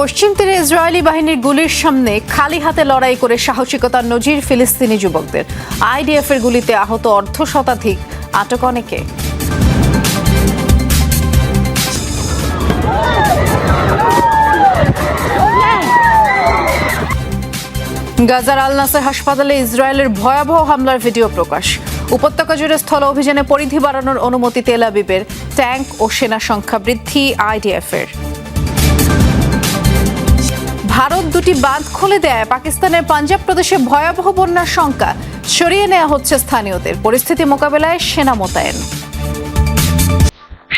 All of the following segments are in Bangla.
পশ্চিম তীরে ইসরায়েলি বাহিনীর গুলির সামনে খালি হাতে লড়াই করে সাহসিকতার নজির ফিলিস্তিনি যুবকদের। আইডিএফ এর গুলিতে আহত অর্ধ শতাধিক আটক অনেকে। গাজার আল নাসের হাসপাতালে ইসরায়েলের ভয়াবহ হামলার ভিডিও প্রকাশ। উপত্যকা জুড়ে স্থল অভিযানে পরিধি বাড়ানোর অনুমতি তেল আবিবের ট্যাঙ্ক ও সেনা সংখ্যা বৃদ্ধি আইডিএফ এর ভারত দুটি বাঁধ খুলে দেয়। পাকিস্তানের পাঞ্জাব প্রদেশে ভয়াবহ বন্যার শঙ্কা। সরিয়ে নেওয়া হচ্ছে স্থানীয়দের। পরিস্থিতি মোকাবেলায় সেনা মোতায়েন।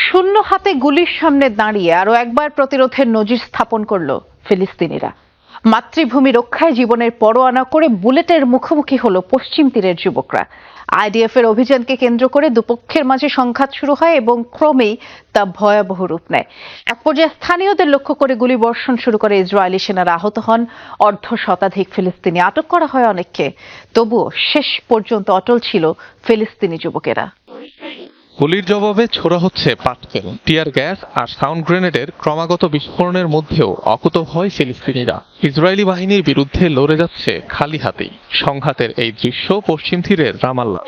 শূন্য হাতে গুলির সামনে দাঁড়িয়ে আরও একবার প্রতিরোধের নজির স্থাপন করল ফিলিস্তিনিরা। মাতৃভূমি রক্ষায় জীবনের পরোয়ানা করে বুলেটের মুখোমুখি হলো পশ্চিম তীরের যুবকরা। আইডিএফ এর অভিযানকে কেন্দ্র করে দুপক্ষের মাঝে সংঘাত শুরু হয় এবং ক্রমেই তা ভয়াবহ রূপ নেয়। এক পর্যায়ে স্থানীয়দের লক্ষ্য করে গুলি বর্ষণ শুরু করে ইসরায়েলি সেনারা আহত হন। অর্ধ শতাধিক ফিলিস্তিনি আটক করা হয় অনেককে। তবুও শেষ পর্যন্ত অটল ছিল ফিলিস্তিনি যুবকেরা। গুলির জবাবে ছোড়া হচ্ছে পাটকেল টিয়ার গ্যাস আর সাউন্ড গ্রেনেডের ক্রমাগত বিস্ফোরণের মধ্যেও অকুত হয় ফিলিস্তিনিরা। ইসরায়েলি বাহিনীর বিরুদ্ধে লড়ে যাচ্ছে খালি হাতেই। সংঘাতের এই দৃশ্য পশ্চিম তীরের রামাল্লা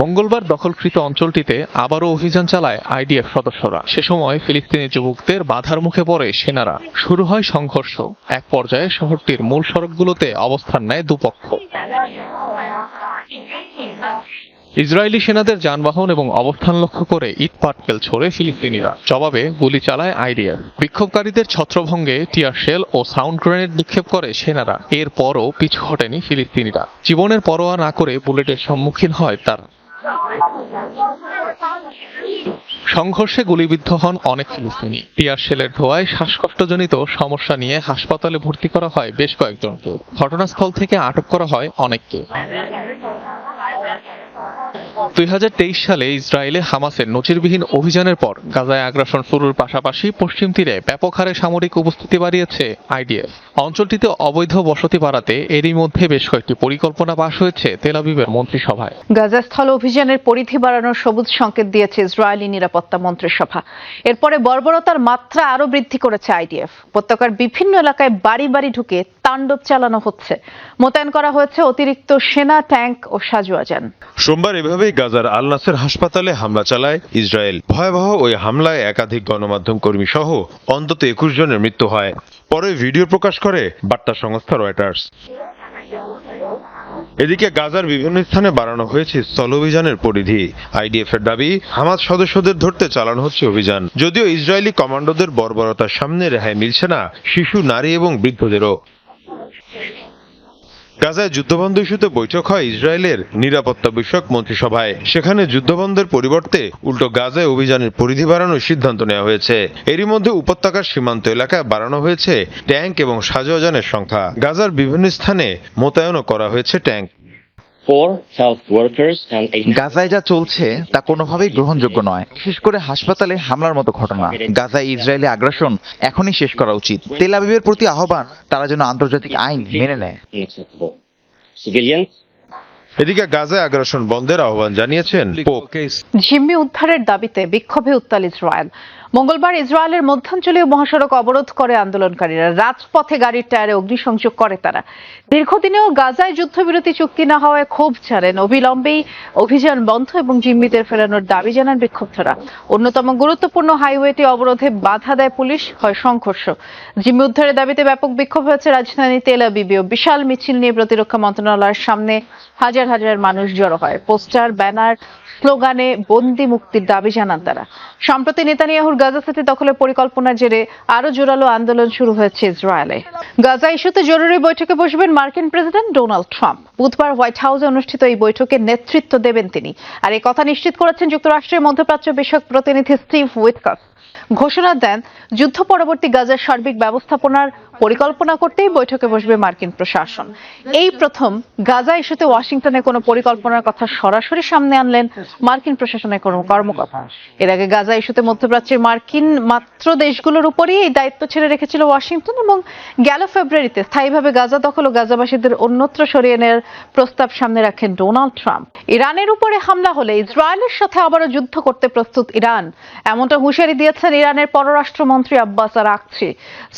মঙ্গলবার দখলকৃত অঞ্চলটিতে আবারও অভিযান চালায় আইডিএফ সদস্যরা। সে সময় ফিলিস্তিনি যুবকদের বাধার মুখে পড়ে সেনারা। শুরু হয় সংঘর্ষ। এক পর্যায়ে শহরটির মূল সড়কগুলোতে অবস্থান নেয় দুপক্ষ। ইসরায়েলি সেনাদের যানবাহন এবং অবস্থান লক্ষ্য করে ইট পাটকেল ছোড়ে ফিলিস্তিনিরা। জবাবে গুলি চালায় আইডিয়ার বিক্ষোভকারীদের ছত্রভঙ্গে টিয়ার শেল ও সাউন্ড গ্রেনেড নিক্ষেপ করে সেনারা। এরপরও পিছু হটেনি ফিলিস্তিনিরা। জীবনের পরোয়া না করে বুলেটের সম্মুখীন হয় তারা। সংঘর্ষে গুলিবিদ্ধ হন অনেক ফিলিস্তিনি। টিয়ার শেলের ধোয়ায় শ্বাসকষ্টজনিত সমস্যা নিয়ে হাসপাতালে ভর্তি করা হয় বেশ কয়েকজনকে। ঘটনাস্থল থেকে আটক করা হয় অনেককে। দুই হাজার তেইশ সালে ইসরায়েলে হামাসের নজিরবিহীন অভিযানের পর গাজায় আগ্রাসন শুরুর পাশাপাশি পশ্চিম তীরে ব্যাপক হারে সামরিক উপস্থিতি বাড়িয়েছে আইডিএফ। অঞ্চলটিতে অবৈধ বসতি বাড়াতে এরই মধ্যে বেশ কয়েকটি পরিকল্পনা পাশ হয়েছে তেলাবিবের মন্ত্রিসভায়। গাজা স্থল অভিযানের পরিধি বাড়ানোর সবুজ সংকেত দিয়েছে ইসরায়েলি নিরাপত্তা মন্ত্রিসভা। এরপরে বর্বরতার মাত্রা আরও বৃদ্ধি করেছে আইডিএফ। উপত্যকার বিভিন্ন এলাকায় বাড়ি বাড়ি ঢুকে তাণ্ডব চালানো হচ্ছে। মোতায়েন করা হয়েছে অতিরিক্ত সেনা ট্যাঙ্ক ও সাজুয়াজান। সোমবার এভাবেই গাজার আল নাসের হাসপাতালে হামলা চালায় ইসরায়েল। ভয়াবহ ওই হামলায় একাধিক গণমাধ্যম কর্মী সহ অন্তত একুশ জনের মৃত্যু হয়। পরে ভিডিও প্রকাশ করে বার্তা সংস্থা রয়টার্স। এদিকে গাজার বিভিন্ন স্থানে বাড়ানো হয়েছে স্থল অভিযানের পরিধি। আইডিএফ এর দাবি হামাজ সদস্যদের ধরতে চালানো হচ্ছে অভিযান। যদিও ইসরায়েলি কমান্ডোদের বর্বরতার সামনে রেহাই মিলছে না, শিশু, নারী এবং বৃদ্ধদেরও। গাজায় যুদ্ধবন্ধ ইস্যুতে বৈঠক হয় ইসরায়েলের নিরাপত্তা বিষয়ক মন্ত্রিসভায়। সেখানে যুদ্ধবন্ধের পরিবর্তে উল্টো গাজায় অভিযানের পরিধি বাড়ানোর সিদ্ধান্ত নেওয়া হয়েছে। এরই মধ্যে উপত্যকার সীমান্ত এলাকায় বাড়ানো হয়েছে ট্যাঙ্ক এবং সাজোয়াজানের সংখ্যা। গাজার বিভিন্ন স্থানে মোতায়েনও করা হয়েছে ট্যাঙ্ক। গাজায় যা চলছে তা কোনোভাবেই গ্রহণযোগ্য নয়। বিশেষ করে হাসপাতালে হামলার মতো ঘটনা। গাজায় ইসরায়েলি আগ্রাসন এখনই শেষ করা উচিত। তেল আবিবের প্রতি আহ্বান তারা যেন আন্তর্জাতিক আইন মেনে নেয়। এদিকে গাজায় আগ্রাসন বন্ধের আহ্বান জানিয়েছেন জিম্মি উদ্ধারের দাবিতে বিক্ষোভে উত্তাল ইসরায়েল। মঙ্গলবার ইসরায়েলের মধ্যাঞ্চলীয় মহাসড়ক অবরোধ করে আন্দোলনকারীরা। রাজপথে গাড়ির টায়ারে অগ্নিসংযোগ করে তারা। দীর্ঘদিনেও গাজায় যুদ্ধবিরতি চুক্তি না হওয়ায় ক্ষোভ ছাড়েন। অবিলম্বেই অভিযান বন্ধ এবং জিম্মিদের ফেরানোর দাবি জানান বিক্ষুব্ধরা। অন্যতম গুরুত্বপূর্ণ হাইওয়েটি অবরোধে বাধা দেয় পুলিশ, হয় সংঘর্ষ। জিম্মি উদ্ধারের দাবিতে ব্যাপক বিক্ষোভ হয়েছে রাজধানী তেল আবিবেও। বিশাল মিছিল নিয়ে প্রতিরক্ষা মন্ত্রণালয়ের সামনে হাজার হাজার মানুষ জড়ো হয়। পোস্টার, ব্যানার স্লোগানে বন্দি মুক্তির দাবি জানান তারা। সম্প্রতি নেতানিয়াহুর গাজা সিটি দখলের পরিকল্পনার জেরে আরও জোরালো আন্দোলন শুরু হয়েছে ইসরায়েলে। গাজা ইস্যুতে জরুরি বৈঠকে বসবেন মার্কিন প্রেসিডেন্ট ডোনাল্ড ট্রাম্প। বুধবার হোয়াইট হাউসে অনুষ্ঠিত এই বৈঠকে নেতৃত্ব দেবেন তিনি। আর এই কথা নিশ্চিত করেছেন যুক্তরাষ্ট্রের মধ্যপ্রাচ্য বিষয়ক প্রতিনিধি স্টিভ উইটকাস। ঘোষণা দেন, যুদ্ধ পরবর্তী গাজার সার্বিক ব্যবস্থাপনার পরিকল্পনা করতেই বৈঠকে বসবে মার্কিন প্রশাসন। এই প্রথম গাজা ইস্যুতে ওয়াশিংটনে কোনো পরিকল্পনার কথা সরাসরি সামনে আনলেন মার্কিন প্রশাসনের কোনো কর্মকর্তা। এর আগে গাজা ইস্যুতে মধ্যপ্রাচ্যের মার্কিন মাত্র দেশগুলোর উপরই এই দায়িত্ব ছেড়ে রেখেছিল ওয়াশিংটন এবং গেল ফেব্রুয়ারিতে স্থায়ীভাবে গাজা দখল ও গাজাবাসীদের অন্যত্র সরিয়ে নেওয়ার প্রস্তাব সামনে রাখেন ডোনাল্ড ট্রাম্প। ইরানের উপরে হামলা হলে ইসরায়েলের সাথে আবারও যুদ্ধ করতে প্রস্তুত ইরান। এমনটা হুঁশিয়ারি দিয়েছে জানিয়েছেন ইরানের পররাষ্ট্রমন্ত্রী আব্বাস আরাকচি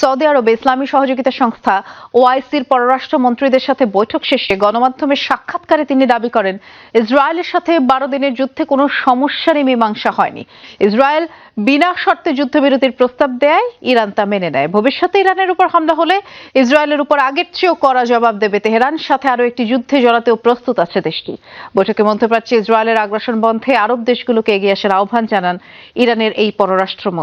সৌদি আরবে ইসলামী সহযোগিতা সংস্থা ওআইসির পররাষ্ট্রমন্ত্রীদের সাথে বৈঠক শেষে গণমাধ্যমের সাক্ষাৎকারে তিনি দাবি করেন, ইসরায়েলের সাথে বারো দিনের যুদ্ধে কোনো সমস্যারই মীমাংসা হয়নি। ইসরায়েল বিনা শর্তে যুদ্ধবিরতির প্রস্তাব দেয়, ইরান তা মেনে নেয়। ভবিষ্যতে ইরানের উপর হামলা হলে ইসরায়েলের উপর আগের চেয়েও কড়া জবাব দেবে তেহরান, সাথে আরও একটি যুদ্ধে জড়াতেও প্রস্তুত আছে দেশটি। বৈঠকে মধ্যপ্রাচ্যে ইসরায়েলের আগ্রাসন বন্ধে আরব দেশগুলোকে এগিয়ে আসার আহ্বান জানান ইরানের এই পররাষ্ট্রমন্ত্রী।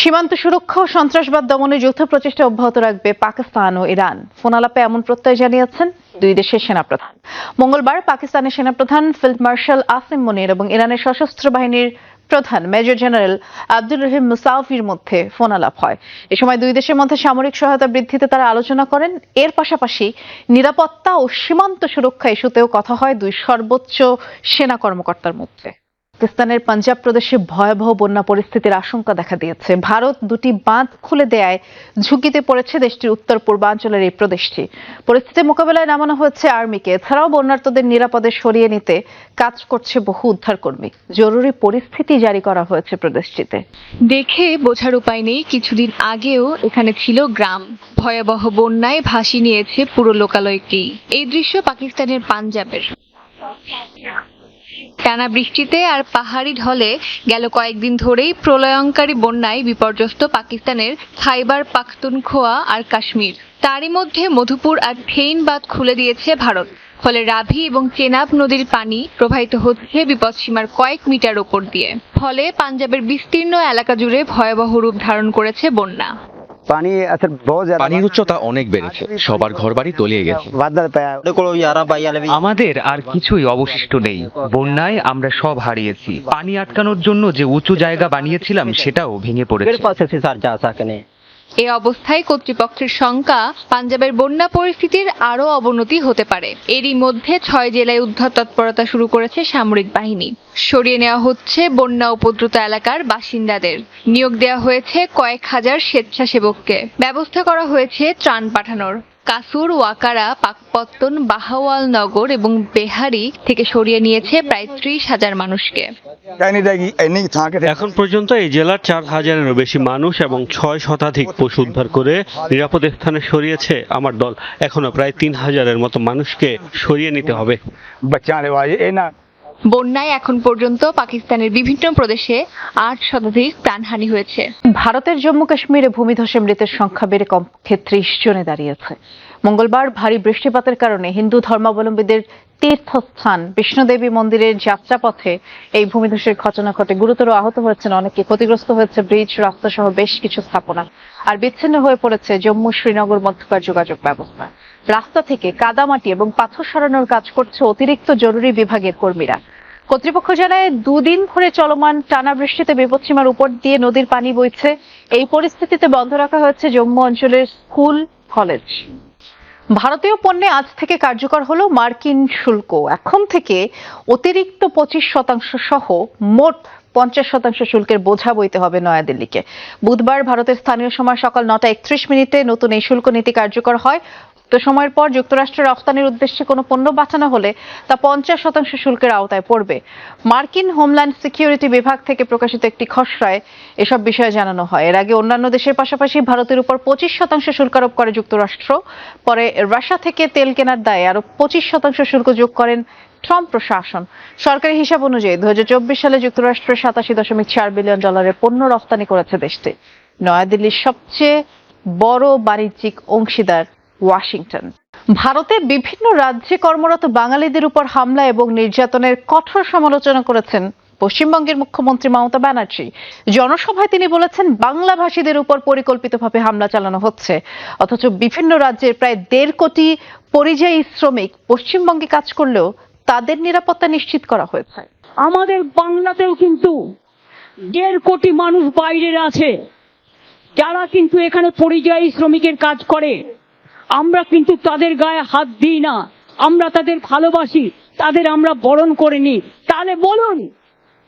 সীমান্ত সুরক্ষা ও সন্ত্রাসবাদ দমনে যৌথ প্রচেষ্টা অব্যাহত রাখবে পাকিস্তান ও ইরান। ফোনালাপে এমন প্রত্যয় জানিয়েছেন দুই দেশের সেনাপ্রধান। মঙ্গলবার পাকিস্তানের সেনাপ্রধান ফিল্ড মার্শাল আসিম মনির এবং ইরানের সশস্ত্র বাহিনীর প্রধান মেজর জেনারেল আব্দুল রহিম মুসাফির মধ্যে ফোনালাপ হয়। এ সময় দুই দেশের মধ্যে সামরিক সহায়তা বৃদ্ধিতে তারা আলোচনা করেন। এর পাশাপাশি নিরাপত্তা ও সীমান্ত সুরক্ষা ইস্যুতেও কথা হয় দুই সর্বোচ্চ সেনা কর্মকর্তার মধ্যে। পাকিস্তানের পাঞ্জাব প্রদেশে ভয়াবহ বন্যা পরিস্থিতির আশঙ্কা দেখা দিয়েছে। ভারত দুটি বাঁধ খুলে দেয়ায় ঝুঁকিতে পড়েছে দেশটির উত্তর পূর্বাঞ্চলের এই প্রদেশটি। পরিস্থিতি মোকাবেলায় নামানো হয়েছে আর্মিকে। এছাড়াও বন্যার্তদের নিরাপদে সরিয়ে নিতে কাজ করছে বহু উদ্ধারকর্মী। জরুরি পরিস্থিতি জারি করা হয়েছে প্রদেশটিতে। দেখে বোঝার উপায় নেই, কিছুদিন আগেও এখানে ছিল গ্রাম। ভয়াবহ বন্যায় ভাসি নিয়েছে পুরো লোকালয়টি। এই দৃশ্য পাকিস্তানের পাঞ্জাবের। টানা বৃষ্টিতে আর পাহাড়ি ঢলে গেল কয়েকদিন ধরেই প্রলয়ঙ্কারী বন্যায় বিপর্যস্ত পাকিস্তানের খাইবার পাখতুনখোয়া আর কাশ্মীর। তারই মধ্যে মধুপুর আর ফেইন বাঁধ খুলে দিয়েছে ভারত। ফলে রাভি এবং চেনাব নদীর পানি প্রবাহিত হচ্ছে বিপদসীমার কয়েক মিটার ওপর দিয়ে। ফলে পাঞ্জাবের বিস্তীর্ণ এলাকা জুড়ে ভয়াবহ রূপ ধারণ করেছে বন্যা। পানি পানির উচ্চতা অনেক বেড়েছে। সবার ঘর বাড়ি তলিয়ে গেছে। আমাদের আর কিছুই অবশিষ্ট নেই। বন্যায় আমরা সব হারিয়েছি। পানি আটকানোর জন্য যে উঁচু জায়গা বানিয়েছিলাম সেটাও ভেঙে পড়েছে। এ অবস্থায় কর্তৃপক্ষের শঙ্কা, পাঞ্জাবের বন্যা পরিস্থিতির আরও অবনতি হতে পারে। এরই মধ্যে ছয় জেলায় উদ্ধার তৎপরতা শুরু করেছে সামরিক বাহিনী। সরিয়ে নেওয়া হচ্ছে বন্যা উপদ্রুত এলাকার বাসিন্দাদের। নিয়োগ দেওয়া হয়েছে কয়েক হাজার স্বেচ্ছাসেবককে। ব্যবস্থা করা হয়েছে ত্রাণ পাঠানোর। কাসুর ওয়াকারা পাকপত্তন বাহাওয়াল নগর এবং বেহারি থেকে সরিয়ে নিয়েছে প্রায় ত্রিশ হাজার মানুষকে। এখন পর্যন্ত এই জেলার চার হাজারেরও বেশি মানুষ এবং ছয় শতাধিক পশু উদ্ধার করে নিরাপদ স্থানে সরিয়েছে আমার দল। এখনও প্রায় তিন হাজারের মতো মানুষকে সরিয়ে নিতে হবে। বন্যায় এখন পর্যন্ত পাকিস্তানের বিভিন্ন প্রদেশে আট শতাধিক প্রাণহানি হয়েছে। ভারতের জম্মু কাশ্মীরে ভূমিধসে মৃতের সংখ্যা বেড়ে কমপক্ষে ত্রিশ জনে দাঁড়িয়েছে। মঙ্গলবার ভারী বৃষ্টিপাতের কারণে হিন্দু ধর্মাবলম্বীদের তীর্থস্থান বিষ্ণুদেবী মন্দিরের যাত্রাপথে এই ভূমিধসের ঘটনা ঘটে। গুরুতর আহত হয়েছেন অনেকে। ক্ষতিগ্রস্ত হয়েছে ব্রিজ রাস্তা সহ বেশ কিছু স্থাপনা। আর বিচ্ছিন্ন হয়ে পড়েছে জম্মু শ্রীনগর মধ্যকার যোগাযোগ ব্যবস্থা। রাস্তা থেকে কাদামাটি এবং পাথর সরানোর কাজ করছে অতিরিক্ত জরুরি বিভাগের কর্মীরা। কর্তৃপক্ষ জানায়, দুদিন ধরে চলমান টানা বৃষ্টিতে বিপদসীমার উপর দিয়ে নদীর পানি বইছে। এই পরিস্থিতিতে বন্ধ রাখা হয়েছে জম্মু অঞ্চলের স্কুল, কলেজ। ভারতীয় পণ্যে আজ থেকে কার্যকর হলো মার্কিন শুল্ক। এখন থেকে অতিরিক্ত পঁচিশ শতাংশ সহ মোট পঞ্চাশ শতাংশ শুল্কের বোঝা বইতে হবে নয়াদিল্লিকে। বুধবার ভারতের স্থানীয় সময় সকাল নটা একত্রিশ মিনিটে নতুন এই শুল্ক নীতি কার্যকর হয়। তো সময়ের পর যুক্তরাষ্ট্রে রফতানির উদ্দেশ্যে কোনো পণ্য পাঠানো হলে তা পঞ্চাশ শতাংশ শুল্কের আওতায় পড়বে। মার্কিন হোমল্যান্ড সিকিউরিটি বিভাগ থেকে প্রকাশিত একটি খসড়ায় এসব বিষয়ে জানানো হয়। এর আগে অন্যান্য দেশের পাশাপাশি ভারতের উপর পঁচিশ শতাংশ শুল্ক আরোপ করে যুক্তরাষ্ট্র। পরে রাশিয়া থেকে তেল কেনার দায়ে আরও পঁচিশ শতাংশ শুল্ক যোগ করেন ট্রাম্প প্রশাসন। সরকারি হিসাব অনুযায়ী দু হাজার চব্বিশ সালে যুক্তরাষ্ট্র সাতাশি দশমিক চার বিলিয়ন ডলারের পণ্য রফতানি করেছে দেশটি। নয়াদিল্লির সবচেয়ে বড় বাণিজ্যিক অংশীদার ওয়াশিংটন। ভারতে বিভিন্ন রাজ্যে কর্মরত বাঙালিদের উপর হামলা এবং নির্যাতনের কঠোর সমালোচনা করেছেন পশ্চিমবঙ্গের মুখ্যমন্ত্রী মমতা ব্যানার্জি। জনসভায় তিনি বলেছেন, বাংলাভাষীদের উপর পরিকল্পিতভাবে হামলা চালানো হচ্ছে। অথচ বিভিন্ন রাজ্যের প্রায় দেড় কোটি পরিযায়ী শ্রমিক পশ্চিমবঙ্গে কাজ করলেও তাদের নিরাপত্তা নিশ্চিত করা হয়েছে। আমাদের বাংলাতেও কিন্তু দেড় কোটি মানুষ বাইরের আছে। যারা কিন্তু এখানে পরিযায়ী শ্রমিকের কাজ করে। আমরা কিন্তু তাদের গায়ে হাত দিই না। আমরা তাদের ভালোবাসি, তাদের আমরা বরণ করে নিই। তাহলে বলুন,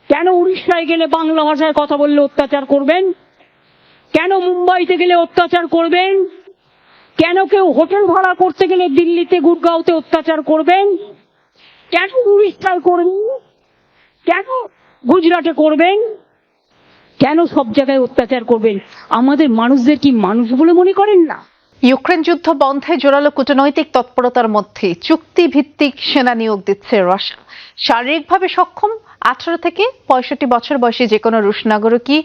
কেন উড়িষ্যায় গেলে বাংলা ভাষায় কথা বললে অত্যাচার করবেন? কেন মুম্বাইতে গেলে অত্যাচার করবেন? কেন কেউ হোটেল ভাড়া করতে গেলে দিল্লিতে গুড়গাঁওতে অত্যাচার করবেন? কেন উড়িষ্যায় করবেন কেন গুজরাটে করবেন? কেন সব জায়গায় অত্যাচার করবেন? আমাদের মানুষদের কি মানুষ বলে মনে করেন না? ইউক্রেন যুদ্ধ বন্ধে জোরালো কূটনৈতিক তৎপরতার মধ্যে চুক্তিভিত্তিক সেনা নিয়োগ দিচ্ছে রাশিয়া। শারীরিকভাবে সক্ষম আঠারো থেকে পঁয়ষট্টি বছর বয়সী যে কোনো রুশ নাগরিকই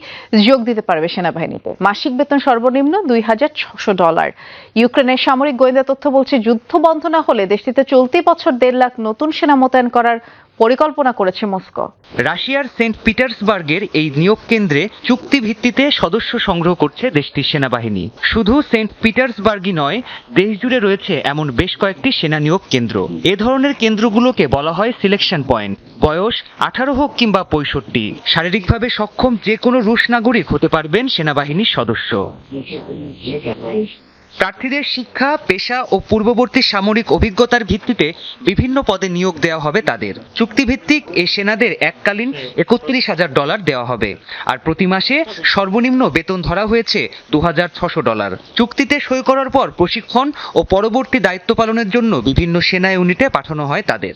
যোগ দিতে পারবে সেনাবাহিনীতে। মাসিক বেতন সর্বনিম্ন দুই হাজার ছশো ডলার। ইউক্রেনের সামরিক গোয়েন্দা তথ্য বলছে, যুদ্ধ বন্ধ না হলে দেশটিতে চলতি বছর দেড় লাখ নতুন সেনা মোতায়েন করার পরিকল্পনা করেছে মস্কো। রাশিয়ার সেন্ট পিটার্সবার্গের এই নিয়োগ কেন্দ্রে চুক্তি ভিত্তিতে সদস্য সংগ্রহ করছে দেশটির সেনাবাহিনী। শুধু সেন্ট পিটার্সবার্গই নয় দেশ জুড়ে রয়েছে এমন বেশ কয়েকটি সেনা নিয়োগ কেন্দ্র এ ধরনের কেন্দ্রগুলোকে বলা হয় সিলেকশন পয়েন্ট। বয়স আঠারো হোক কিংবা পঁয়ষট্টি। শারীরিকভাবে সক্ষম যে কোনো রুশ নাগরিক হতে পারবেন সেনাবাহিনীর সদস্য। প্রার্থীদের শিক্ষা, পেশা ও পূর্ববর্তী সামরিক অভিজ্ঞতার ভিত্তিতে বিভিন্ন পদে নিয়োগ দেওয়া হবে তাদের। চুক্তিভিত্তিক এই সেনাদের এককালীন একত্রিশ হাজার ডলার দেওয়া হবে। আর প্রতি মাসে সর্বনিম্ন বেতন ধরা হয়েছে দু হাজার ছশো ডলার। চুক্তিতে সই করার পর প্রশিক্ষণ ও পরবর্তী দায়িত্ব পালনের জন্য বিভিন্ন সেনা ইউনিটে পাঠানো হয় তাদের।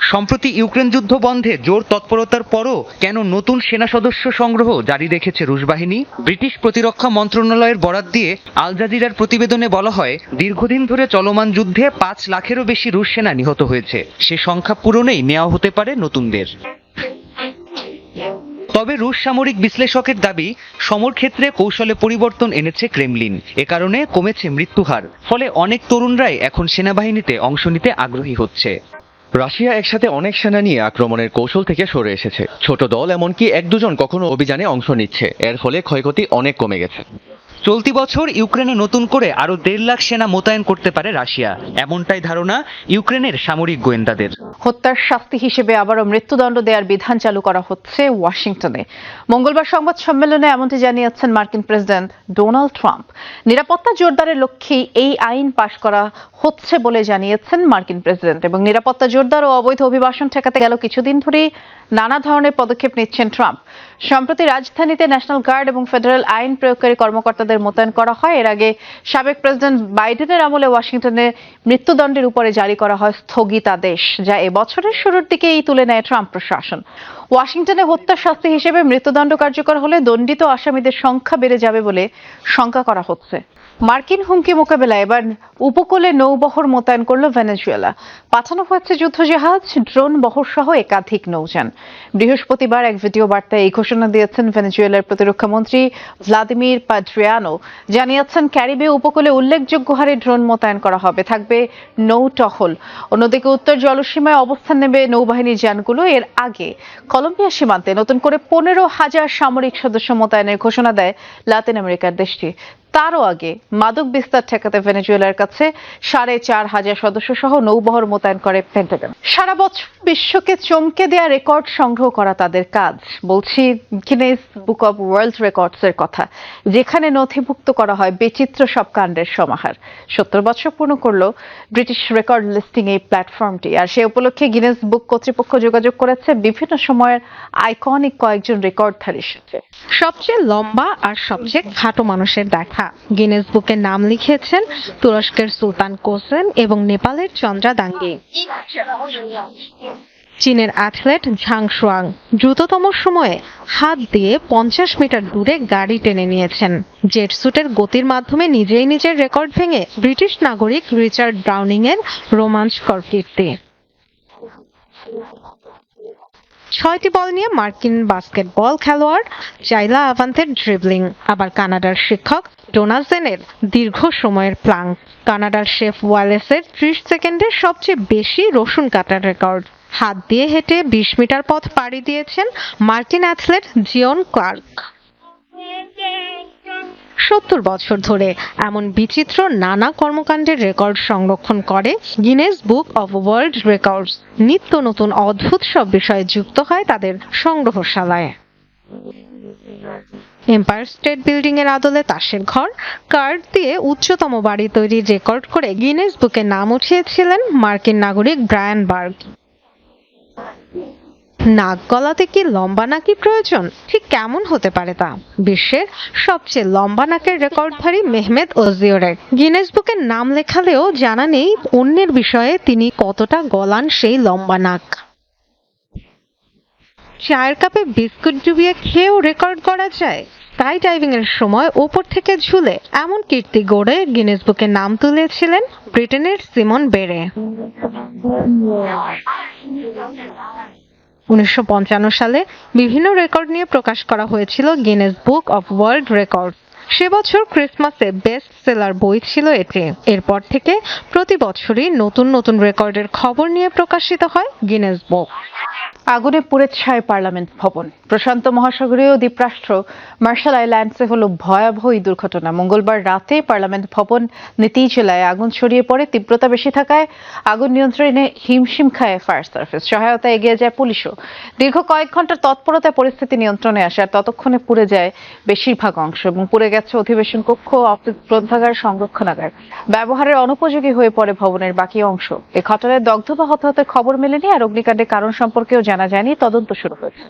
সম্প্রতি ইউক্রেন যুদ্ধ বন্ধে জোর তৎপরতার পরও কেন নতুন সেনা সদস্য সংগ্রহ জারি রেখেছে রুশ বাহিনী? ব্রিটিশ প্রতিরক্ষা মন্ত্রণালয়ের বরাত দিয়ে আল জাজিরার প্রতিবেদনে বলা হয়, দীর্ঘদিন ধরে চলমান যুদ্ধে পাঁচ লাখেরও বেশি রুশ সেনা নিহত হয়েছে। সে সংখ্যা পূরণেই নেওয়া হতে পারে নতুনদের। তবে রুশ সামরিক বিশ্লেষকের দাবি, সমর ক্ষেত্রে কৌশলে পরিবর্তন এনেছে ক্রেমলিন। এ কারণে কমেছে মৃত্যুহার, ফলে অনেক তরুণরাই এখন সেনাবাহিনীতে অংশ নিতে আগ্রহী হচ্ছে। রাশিয়া একসাথে অনেক সেনা নিয়ে আক্রমণের কৌশল থেকে সরে এসেছে। ছোট দল এমনকি এক দুজন কখনো অভিযানে অংশ নিচ্ছে। এর ফলে ক্ষয়ক্ষতি অনেক কমে গেছে। চলতি বছর ইউক্রেনে নতুন করে আরও দেড় লাখ সেনা মোতায়েন করতে পারে রাশিয়া। এমনটাই ধারণা ইউক্রেনের সামরিক গোয়েন্দাদের। হত্যার শাস্তি হিসেবে আবারও মৃত্যুদণ্ড দেওয়ার বিধান চালু করা হচ্ছে ওয়াশিংটনে। মঙ্গলবার সংবাদ সম্মেলনে এমনটি জানিয়েছেন মার্কিন প্রেসিডেন্ট ডোনাল্ড ট্রাম্প। নিরাপত্তা জোরদারের লক্ষ্যেই এই আইন পাশ করা হচ্ছে বলে জানিয়েছেন মার্কিন প্রেসিডেন্ট এবং নিরাপত্তা জোরদার ও অবৈধ অভিবাসন ঠেকাতে গেল কিছুদিন ধরেই নানা ধরনের পদক্ষেপ নিচ্ছেন ট্রাম্প। সম্প্রতি রাজধানীতে ন্যাশনাল গার্ড এবং ফেডারেল আইন প্রয়োগকারী কর্মকর্তাদের মোতায়েন করা হয়। এর আগে সাবেক প্রেসিডেন্ট বাইডেনের আমলে ওয়াশিংটনে মৃত্যুদণ্ডের উপরে জারি করা হয় স্থগিতাদেশ, যা এবছরের শুরুর দিকেই তুলে নেয় ট্রাম্প প্রশাসন। ওয়াশিংটনে হত্যা শাস্তি হিসেবে মৃত্যুদণ্ড কার্যকর হলে দণ্ডিত আসামিদের সংখ্যা বেড়ে যাবে বলে শঙ্কা করা হচ্ছে। মার্কিন হুমকি মোকাবেলায় এবার উপকূলে নৌবহর মোতায়েন করল ভেনেজুয়েলা। পাঠানো হয়েছে যুদ্ধজাহাজ, ড্রোন বহর সহ একাধিক নৌযান। বৃহস্পতিবার এক ভিডিও বার্তায় এই ঘোষণা দিয়েছেন ভেনেজুয়েলার প্রতিরক্ষা মন্ত্রী ভ্লাদিমির পাড্রিয়ানো জানিয়েছেন, ক্যারিবে উপকূলে উল্লেখযোগ্য হারে ড্রোন মোতায়েন করা হবে। থাকবে নৌ টহল অন্যদিকে উত্তর জলসীমায় অবস্থান নেবে নৌবাহিনীর যানগুলো। এর আগে কলম্বিয়া সীমান্তে নতুন করে পনেরো হাজার সামরিক সদস্য মোতায়েনের ঘোষণা দেয় লাতিন আমেরিকার দেশটি। তারও আগে মাদক বিস্তার ঠেকাতে ভেনেজুয়েলার কাছে সাড়ে চার হাজার সদস্য সহ নৌবহর মোতায়েন করে পেন্টাগন। সারা বছর বিশ্বকে চমকে দেয়া রেকর্ড সংগ্রহ করা তাদের কাজ। বলছি Guinness book of world records এর কথা, যেখানে নথিভুক্ত করা হয় বিচিত্র সব কাণ্ডের সমাহার। সত্তর বছর পূর্ণ করল ব্রিটিশ রেকর্ড লিস্টিং এই প্ল্যাটফর্মটি, আর সে উপলক্ষে গিনেস বুক কর্তৃপক্ষ যোগাযোগ করেছে বিভিন্ন সময়ের আইকনিক কয়েকজন রেকর্ডধারীর সাথে। সবচেয়ে লম্বা আর সবচেয়ে খাটো মানুষের দেখা গিনেস বুকে নাম লিখিয়েছেন তুরস্কের সুলতান কোসেন এবং নেপালের চন্দ্রা দাঙ্গি। চীনের অ্যাথলেট ঝাং শুয়াং দ্রুততম সময়ে হাত দিয়ে পঞ্চাশ মিটার দূরে গাড়ি টেনে নিয়েছেন। জেট স্যুটের গতির মাধ্যমে নিজেই নিজের রেকর্ড ভেঙে ব্রিটিশ নাগরিক রিচার্ড ব্রাউনিং এর রোমাঞ্চকর কীর্তি। ছয়টি বল নিয়ে মার্কিন বাস্কেটবল খেলোয়াড় জাইলা আভান্তের ড্রিবলিং আবার কানাডার শিক্ষক ডোনাজেনের দীর্ঘ সময়ের প্লাং কানাডার শেফ ওয়ালেসের ত্রিশ সেকেন্ডে সবচেয়ে বেশি রসুন কাটার রেকর্ড। হাত দিয়ে হেঁটে বিশ মিটার পথ পাড়ি দিয়েছেন মার্কিন অ্যাথলেট জিওন ক্লার্ক। সত্তর বছর ধরে এমন বিচিত্র নানা কর্মকাণ্ডের রেকর্ড সংরক্ষণ করে Guinness book of world records. নিত্য নতুন অদ্ভুত সব বিষয়ে যুক্ত হয় তাদের সংগ্রহশালায়। এম্পায়ার স্টেট বিল্ডিং এর আদলে তাসের ঘর। কার্ড দিয়ে উচ্চতম বাড়ি তৈরির রেকর্ড করে গিনেস বুকে নাম উঠিয়েছিলেন মার্কিন নাগরিক ব্রায়ান বার্গ। নাক গলাতে কি লম্বা নাকি প্রয়োজন? ঠিক কেমন হতে পারে তা? বিশ্বের সবচেয়ে লম্বা নাকের রেকর্ডধারী মেহমেদ ওজিওরের। গিনেস বুকে নাম লেখালেও জানা নেই অন্যের বিষয়ে তিনি কতটা গলান সেই লম্বা নাক। চায়ের কাপে বিস্কুট ডুবিয়ে খেয়েও রেকর্ড করা যায়। স্কাই ডাইভিং এর সময় ওপর থেকে ঝুলে এমন কীর্তি গড়ে গিনেস বুকে নাম তুলেছিলেন ব্রিটেনের সিমন বেরে। উনিশশো সালে বিভিন্ন রেকর্ড নিয়ে প্রকাশ করা হয়েছিল Guinness book of world record সে বছর ক্রিসমাসে বেস্ট সেলার বই ছিল এটি। এরপর থেকে প্রতি বছরই নতুন নতুন রেকর্ডের খবর নিয়ে প্রকাশিত হয় গিনেস বুক আগুনে পুড়ে ছাই পার্লামেন্ট ভবন। প্রশান্ত মহাসাগরীয় দ্বীপরাষ্ট্র মার্শাল আইল্যান্ডসে হলো ভয়াবহ এই দুর্ঘটনা। মঙ্গলবার রাতে পার্লামেন্ট ভবন নীতি জেলায় আগুন ছড়িয়ে পড়ে, তীব্রতা বেশি থাকায় আগুন নিয়ন্ত্রণে হিমশিম খায় ফায়ার সার্ভিস। সহায়তা এগিয়ে যায় পুলিশও। দীর্ঘ কয়েক ঘণ্টার তৎপরতায় পরিস্থিতি নিয়ন্ত্রণে আসে আর ততক্ষণে পুড়ে যায় বেশিরভাগ অংশ এবং পুড়ে গেছে অধিবেশন কক্ষ, অফিস, গ্রন্থাগার, সংরক্ষণাগার। ব্যবহারের অনুপযোগী হয়ে পড়ে ভবনের বাকি অংশ। এ ঘটনায় দগ্ধ বা হতাহতের খবর মেলেনি আর অগ্নিকাণ্ডের কারণ সম্পর্কেও জানা যায়নি তদন্ত শুরু হয়েছে।